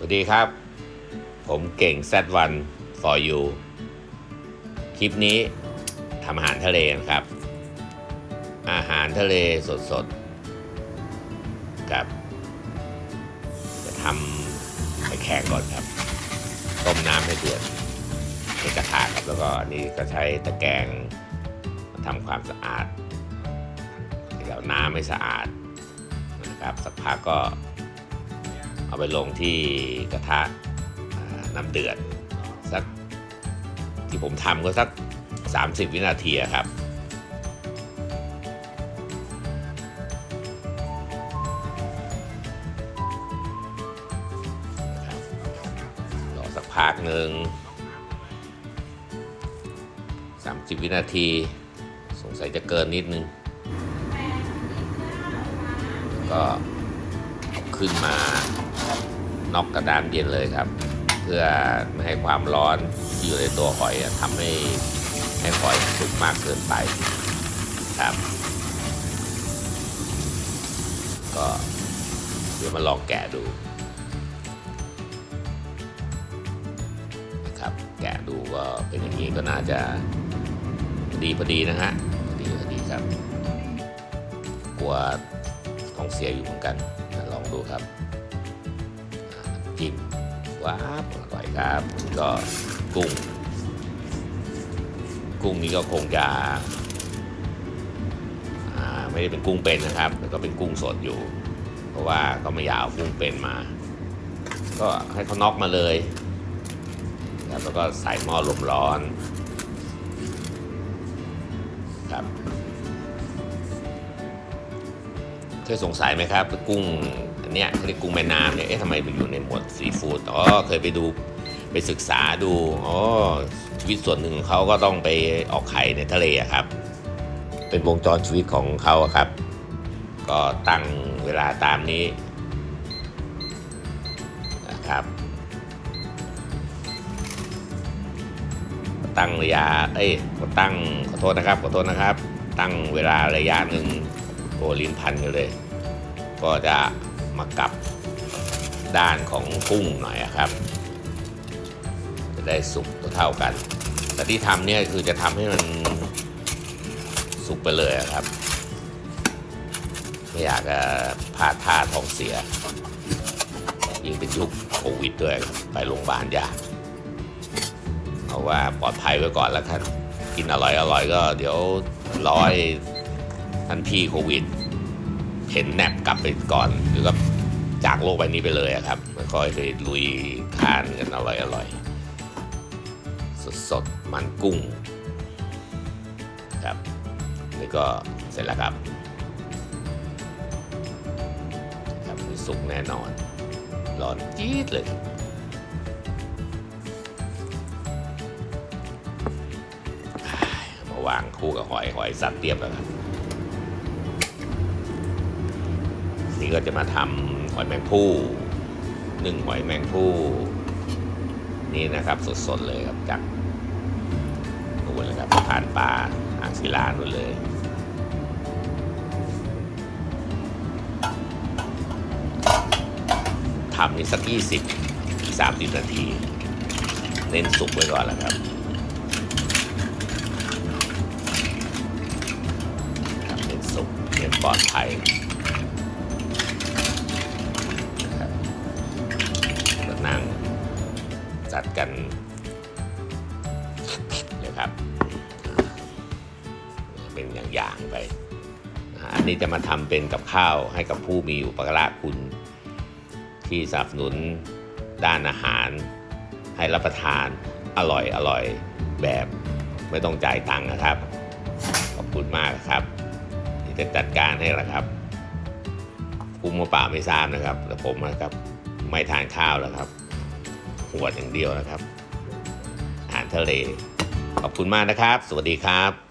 สวัสดีครับ ผมเก่ง Z1 for you คลิปนี้ทำอาหารทะเลนะครับ อาหารทะเลสดๆกับ จะทำไข่แข็งก่อนครับ ต้มน้ำให้เดือดในกระทะครับแล้วก็นนี้ก็ใช้ตะแกรงทำความสะอาดเดี๋ยวน้ำไม่สะอาดนะครับสักพักก็ เอาไปลงที่กระทะน้ำเดือดสักที่ผมทำก็สัก 30 วินาทีครับรอสักพักหนึ่ง30 วินาที สงสัยจะเกินนิดนึง ก็ ขึ้นมาน็อกกระดานเย็นเลยครับ เพื่อไม่ให้ความร้อนที่อยู่ในตัวหอยทำให้ให้หอยสุกมากเกินไปครับ ก็เดี๋ยวมาลองแกะดูนะครับ แกะดูก็เป็นอย่างนี้ก็น่าจะพอดีพอดีนะฮะพอดีพอดีครับ กลัวท้องเสียอยู่เหมือนกัน ดูครับจิ้มว้าวอร่อยครับก็กุ้ง กุ้งนี้ก็คงจะไม่ได้เป็นกุ้งเป็นนะครับแล้วก็เป็นกุ้งสดอยู่ เพราะว่าก็ไม่อยากเอากุ้งเป็นมา ก็ให้เขาน็อกมาเลยแล้วก็ใส่หม้อลมร้อนครับเคยสงสัยไหมครับ กุ้ง อันเนี้ยเขาเรียกกุ้งแม่น้ำเนี่ยเอ๊ะทำไมไปอยู่ในหมวดซีฟู้ดอ๋อเคยไปดูไปศึกษาดูอ๋อชีวิตส่วนหนึ่งเขาก็ต้องไปออกไข่ในทะเลครับ เป็นวงจรชีวิตของเขาครับ ก็ตั้งเวลาตามนี้นะครับ ตั้งระยะเอ้ยตั้งขอโทษนะครับขอโทษนะครับ ตั้งเวลาระยะหนึ่งโอลิ้นพันกันเลย ก็จะ มากับด้านของกุ้งหน่อยครับ จะได้สุกเท่ากัน แต่ที่ทำเนี่ยคือจะทำให้มันสุกไปเลยครับ ไม่อยากจะพลาดท่าท้องเสีย ยิ่งเป็นยุคโควิดด้วยไปโรงพยาบาลยากเอาว่าปลอดภัยไว้ก่อนแล้วท่านกินอร่อยอร่อยก็เดี๋ยวร้อยท่านพี่โควิด เห็นแนบกลับไปก่อนหรือก็จากโลกใบนี้ไปเลยครับมันค่อยไปลุยทานกันอร่อยอร่อยสดสดๆมันกุ้งครับนี่ก็เสร็จแล้วครับครับสุกแน่นอน ร้อนจี๊ดเลยมาวางคู่กับหอยหอยสัตว์เตรียมแล้วครับ นี่ก็จะมาทำหอยแมงผู้หนึ่งหอยแมงผู้นี่นะครับสดๆเลยครับจากนู่นเลยครับผ่านปลาอ่างศิลานู่นเลยทำนี่สักยี่สิบสามสิบนาที เน้นสุกไว้ก่อนแล้วครับครับเน้นสุกเน้นปลอดภัย กันเลยครับเป็นอย่างๆไป อันนี้จะมาทำเป็นกับข้าวให้กับผู้มีอุปการะคุณ ที่สนับสนุนด้านอาหาร ให้รับประทานอร่อยอร่อยแบบไม่ต้องจ่ายตังค์นะครับ ขอบคุณมากครับที่จะจัดการให้ละครับคุ้มมาป่าไม่ทราบนะครับแต่ผมนะครับไม่ทานข้าวแล้วครับ หัวดอย่างเดียวนะครับอาหารทะเล ขอบคุณมากนะครับ สวัสดีครับ